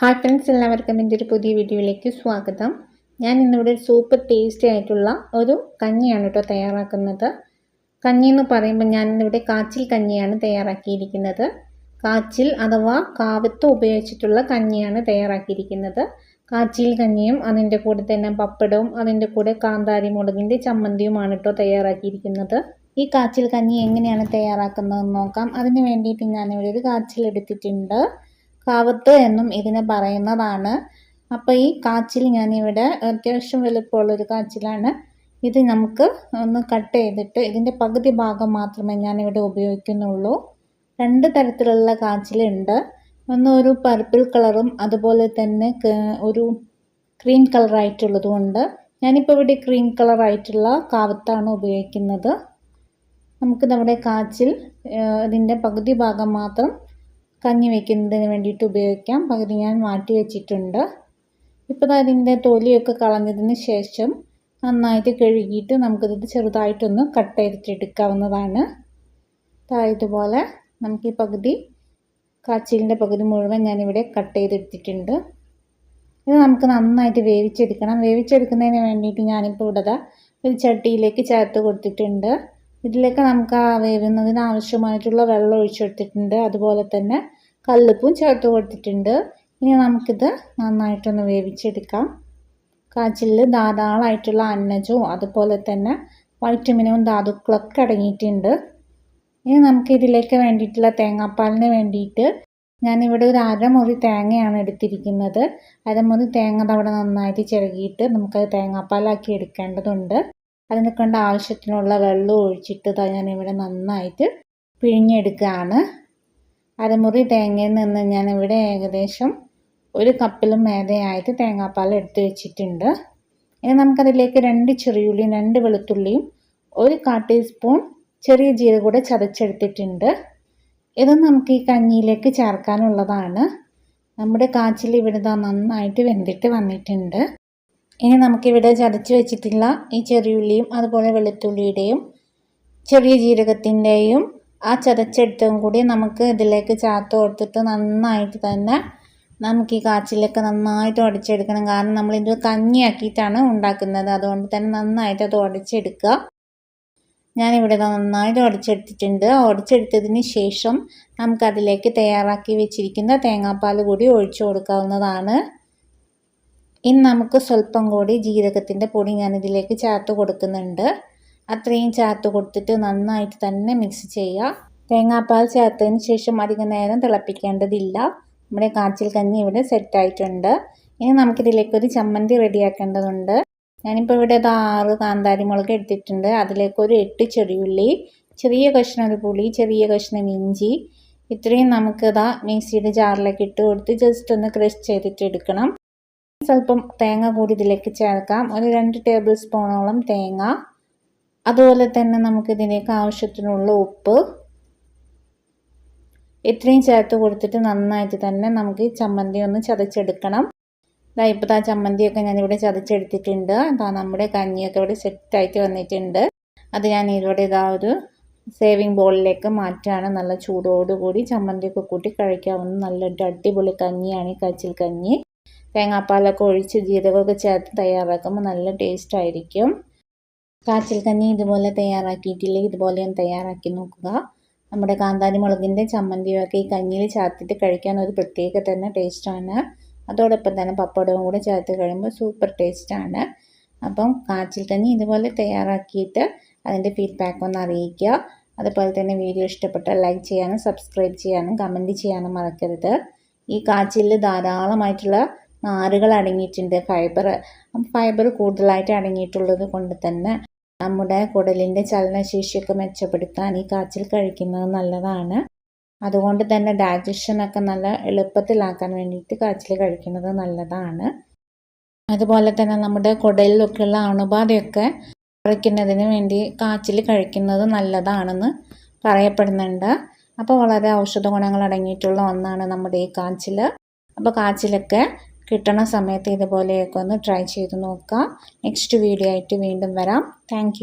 Hi friends എല്ലാവർക്കും എന്റെ ഒരു പുതിയ വീഡിയോയിലേക്ക് സ്വാഗതം. ഞാൻ ഇന്നിവിടെ ഒരു സൂപ്പർ ടേസ്റ്റി ആയിട്ടുള്ള ഒരു കഞ്ഞിയാണ് കേട്ടോ തയ്യാറാക്കുന്നത്. കഞ്ഞി എന്ന് പറയുമ്പോൾ ഞാൻ ഇന്നിവിടെ കാച്ചിൽ കഞ്ഞിയാണ് തയ്യാറാക്കിയിരിക്കുന്നത്. കാച്ചിൽ അഥവാ കാവത്ത് ഉപയോഗിച്ചിട്ടുള്ള കഞ്ഞിയാണ് തയ്യാറാക്കിയിരിക്കുന്നത്. കാച്ചിൽ കഞ്ഞിയും അതിന്റെ കൂടെ തന്നെ പപ്പടവും അതിന്റെ കൂടെ കാന്താരി മുളകിന്റെ ചമ്മന്തിയുമാണ് കേട്ടോ തയ്യാറാക്കിയിരിക്കുന്നത്. ഈ കാച്ചിൽ കഞ്ഞി എങ്ങനെയാണ് തയ്യാറാക്കുന്നതെന്ന് നോക്കാം. അതിന് വേണ്ടിയിട്ട് ഞാനിവിടെ ഒരു കാച്ചിൽ എടുത്തിട്ടുണ്ട്. കാവത്ത് എന്നും ഇതിനെ പറയുന്നതാണ്. അപ്പോൾ ഈ കാച്ചിൽ ഞാനിവിടെ അത്യാവശ്യം വലുപ്പമുള്ളൊരു കാച്ചിലാണ്. ഇത് നമുക്ക് ഒന്ന് കട്ട് ചെയ്തിട്ട് ഇതിന്റെ പകുതി ഭാഗം മാത്രമേ ഞാനിവിടെ ഉപയോഗിക്കുന്നുള്ളൂ. രണ്ട് തരത്തിലുള്ള കാച്ചിലുണ്ട്. ഒന്ന് ഒരു പർപ്പിൾ കളറും അതുപോലെ തന്നെ ഒരു ക്രീം കളറായിട്ടുള്ളതും ഉണ്ട്. ഞാനിപ്പോൾ ഇവിടെ ക്രീം കളറായിട്ടുള്ള കാവത്താണ് ഉപയോഗിക്കുന്നത്. നമുക്ക് നമ്മുടെ കാച്ചിൽ ഇതിന്റെ പകുതി ഭാഗം മാത്രം കഞ്ഞി വയ്ക്കുന്നതിന് വേണ്ടിയിട്ട് ഉപയോഗിക്കാം. പകുതി ഞാൻ മാറ്റി വെച്ചിട്ടുണ്ട്. ഇപ്പോൾ അതിന്റെ തൊലിയൊക്കെ കളഞ്ഞതിന് ശേഷം നന്നായിട്ട് കഴുകിയിട്ട് നമുക്കിത് ചെറുതായിട്ടൊന്ന് കട്ട് ചെയ്തിട്ടെടുക്കാവുന്നതാണ്. ഇതുപോലെ നമുക്ക് ഈ പകുതി കാച്ചിലിന്റെ പകുതി മുഴുവൻ ഞാനിവിടെ കട്ട് ചെയ്തെടുത്തിട്ടുണ്ട്. ഇത് നമുക്ക് നന്നായിട്ട് വേവിച്ചെടുക്കണം. വേവിച്ചെടുക്കുന്നതിന് വേണ്ടിയിട്ട് ഞാനിപ്പോൾ ഇവിടെ ഒരു ചട്ടിയിലേക്ക് ചേർത്ത് കൊടുത്തിട്ടുണ്ട്. ഇതിലേക്ക് നമുക്ക് ആ വേവുന്നതിന് ആവശ്യമായിട്ടുള്ള വെള്ളം ഒഴിച്ചെടുത്തിട്ടുണ്ട്. അതുപോലെ തന്നെ കല്ലുപ്പും ചേർത്ത് കൊടുത്തിട്ടുണ്ട്. ഇനി നമുക്കിത് നന്നായിട്ടൊന്ന് വേവിച്ചെടുക്കാം. കാച്ചിലിൽ ധാരാളമായിട്ടുള്ള അന്നജവും അതുപോലെ തന്നെ വൈറ്റമിനും ധാതുക്കളൊക്കെ അടങ്ങിയിട്ടുണ്ട്. ഇനി നമുക്ക് ഇതിലേക്ക് വേണ്ടിയിട്ടുള്ള തേങ്ങാപ്പാലിന് വേണ്ടിയിട്ട് ഞാനിവിടെ ഒരു അരമുറി തേങ്ങയാണ് എടുത്തിരിക്കുന്നത്. അരമുറി തേങ്ങ അവിടെ നന്നായിട്ട് ചിരകിയിട്ട് നമുക്കത് തേങ്ങാപ്പാലാക്കി എടുക്കേണ്ടതുണ്ട്. അതിനെ കൊണ്ട് ആവശ്യത്തിനുള്ള വെള്ളം ഒഴിച്ചിട്ട് ഞാനിവിടെ നന്നായിട്ട് പിഴിഞ്ഞെടുക്കുകയാണ്. അരമുറി തേങ്ങയിൽ നിന്ന് ഞാനിവിടെ ഏകദേശം ഒരു കപ്പിലും മേതയായിട്ട് തേങ്ങാപ്പാൽ എടുത്ത് വെച്ചിട്ടുണ്ട്. ഇനി നമുക്കതിലേക്ക് രണ്ട് ചെറിയുള്ളിയും രണ്ട് വെളുത്തുള്ളിയും ഒരു കാ ടീസ്പൂൺ ചെറിയ ജീരകം കൂടെ ചതച്ചെടുത്തിട്ടുണ്ട്. ഇത് നമുക്ക് ഈ കഞ്ഞിയിലേക്ക് ചേർക്കാനുള്ളതാണ്. നമ്മുടെ കാച്ചിൽ ഇവിടെ നന്നായിട്ട് വെന്തിട്ട് വന്നിട്ടുണ്ട്. ഇനി നമുക്കിവിടെ ചതച്ച് വെച്ചിട്ടുള്ള ഈ ചെറിയുള്ളിയും അതുപോലെ വെളുത്തുള്ളിയുടെയും ചെറിയ ജീരകത്തിന്റെയും ആ ചതച്ചെടുത്തും കൂടി നമുക്ക് ഇതിലേക്ക് ചാത്ത് കൊടുത്തിട്ട് നന്നായിട്ട് തന്നെ നമുക്ക് ഈ കാച്ചിലൊക്കെ നന്നായിട്ട് ഉടച്ചെടുക്കണം. കാരണം നമ്മളിത് കഞ്ഞിയാക്കിയിട്ടാണ് ഉണ്ടാക്കുന്നത്. അതുകൊണ്ട് തന്നെ നന്നായിട്ട് അത് ഉടച്ചെടുക്കുക. ഞാനിവിടെ നന്നായിട്ട് ഉടച്ചെടുത്തിട്ടുണ്ട്. ഉടച്ചെടുത്തതിന് ശേഷം നമുക്കതിലേക്ക് തയ്യാറാക്കി വെച്ചിരിക്കുന്ന തേങ്ങാപ്പാൽ കൂടി ഒഴിച്ചു കൊടുക്കാവുന്നതാണ്. ഇനി നമുക്ക് സ്വല്പം കൂടി ജീരകത്തിന്റെ പൊടി ഞാനിതിലേക്ക് ചേർത്ത് കൊടുക്കുന്നുണ്ട്. അത്രയും ചേർത്ത് കൊടുത്തിട്ട് നന്നായിട്ട് തന്നെ മിക്സ് ചെയ്യുക തേങ്ങാപ്പാൽ ചേർത്തതിന് ശേഷം അധികം നേരം തിളപ്പിക്കേണ്ടതില്ല. നമ്മുടെ കാച്ചിൽ കഞ്ഞി ഇവിടെ സെറ്റായിട്ടുണ്ട് ഇനി നമുക്കിതിലേക്ക് ഒരു ചമ്മന്തി റെഡിയാക്കേണ്ടതുണ്ട്. ഞാനിപ്പോൾ ഇവിടെ ഇത് ആറ് കാന്താരി മുളക് എടുത്തിട്ടുണ്ട്. അതിലേക്ക് ഒരു എട്ട് ചെറിയുള്ളി ചെറിയ കഷ്ണം ഒരു പുളി ചെറിയ കഷ്ണം ഇഞ്ചി. ഇത്രയും നമുക്കിതാ മിക്സിയുടെ ജാറിലേക്ക് ഇട്ട് കൊടുത്ത് ജസ്റ്റ് ഒന്ന് ക്രഷ് ചെയ്തിട്ട് എടുക്കണം. സ്വല്പം തേങ്ങ കൂടി ഇതിലേക്ക് ചേർക്കാം. ഒരു രണ്ട് ടേബിൾ സ്പൂണോളം തേങ്ങ. അതുപോലെ തന്നെ നമുക്ക് നമുക്കിതിലേക്ക് ആവശ്യത്തിനുള്ള ഉപ്പ്. ഇത്രയും ചേർത്ത് കൊടുത്തിട്ട് നന്നായിട്ട് തന്നെ നമുക്ക് ഈ ചമ്മന്തി ഒന്ന് ചതച്ചെടുക്കണം. ഇതാ ഇപ്പോൾ ആ ചമ്മന്തിയൊക്കെ ഞാനിവിടെ ചതച്ചെടുത്തിട്ടുണ്ട്. അതാ നമ്മുടെ കഞ്ഞിയൊക്കെ ഇവിടെ സെറ്റായിട്ട് വന്നിട്ടുണ്ട്. അത് ഞാൻ ഇവിടെ ഇതാ ഒരു സേവിങ് ബോളിലേക്ക് മാറ്റാണ്. നല്ല ചൂടോടുകൂടി ചമ്മന്തിയൊക്കെ കൂട്ടി കഴിക്കാവുന്ന നല്ല അടിപൊളി കഞ്ഞിയാണ് ഈ കച്ചിൽ കഞ്ഞി. തേങ്ങാപ്പാലൊക്കെ ഒഴിച്ച് ജീരകമൊക്കെ ചേർത്ത് തയ്യാറാക്കുമ്പോൾ നല്ല ടേസ്റ്റ് ആയിരിക്കും. കാച്ചിൽ കഞ്ഞി ഇതുപോലെ തയ്യാറാക്കിയിട്ടില്ലെങ്കിൽ ഇതുപോലെ ഒന്ന് തയ്യാറാക്കി നോക്കുക. നമ്മുടെ കാന്താരി മുളകിന്റെ ചമ്മന്തിയൊക്കെ ഈ കഞ്ഞിയിൽ ചേർത്തിട്ട് കഴിക്കാൻ ഒരു പ്രത്യേക തന്നെ ടേസ്റ്റാണ് അതോടൊപ്പം തന്നെ പപ്പടവും കൂടെ ചേർത്ത് കഴിയുമ്പോൾ സൂപ്പർ ടേസ്റ്റാണ് അപ്പം കാച്ചിൽ കഞ്ഞി ഇതുപോലെ തയ്യാറാക്കിയിട്ട് അതിന്റെ ഫീഡ്ബാക്ക് ഒന്ന് അറിയിക്കുക. അതുപോലെ തന്നെ വീഡിയോ ഇഷ്ടപ്പെട്ടാൽ ലൈക്ക് ചെയ്യാനും സബ്സ്ക്രൈബ് ചെയ്യാനും കമന്റ് ചെയ്യാനും മറക്കരുത്. ഈ കാച്ചിൽ ധാരാളമായിട്ടുള്ള നാരുകൾ അടങ്ങിയിട്ടുണ്ട്. ഫൈബർ ഫൈബർ കൂടുതലായിട്ട് അടങ്ങിയിട്ടുള്ളത് കൊണ്ട് തന്നെ നമ്മുടെ കുടലിന്റെ ചലനശേഷിയൊക്കെ മെച്ചപ്പെടുത്താൻ ഈ കാച്ചിൽ കഴിക്കുന്നത് നല്ലതാണ്. അതുകൊണ്ട് തന്നെ ഡൈജഷനൊക്കെ നല്ല എളുപ്പത്തിലാക്കാൻ വേണ്ടിയിട്ട് കാച്ചിൽ കഴിക്കുന്നത് നല്ലതാണ്. അതുപോലെ തന്നെ നമ്മുടെ കുടലിലൊക്കെയുള്ള അണുബാധയൊക്കെ കുറയ്ക്കുന്നതിന് വേണ്ടി കാച്ചിൽ കഴിക്കുന്നത് നല്ലതാണെന്ന് പറയപ്പെടുന്നുണ്ട്. അപ്പോൾ വളരെ ഔഷധ ഗുണങ്ങൾ അടങ്ങിയിട്ടുള്ള ഒന്നാണ് നമ്മുടെ ഈ കാച്ചിൽ. അപ്പോൾ കാച്ചിലൊക്കെ കിട്ടണ സമയത്ത് ഇതുപോലെയൊക്കെ ഒന്ന് ട്രൈ ചെയ്ത് നോക്കുക നെക്സ്റ്റ് വീഡിയോ ആയിട്ട് വീണ്ടും വരാം. താങ്ക്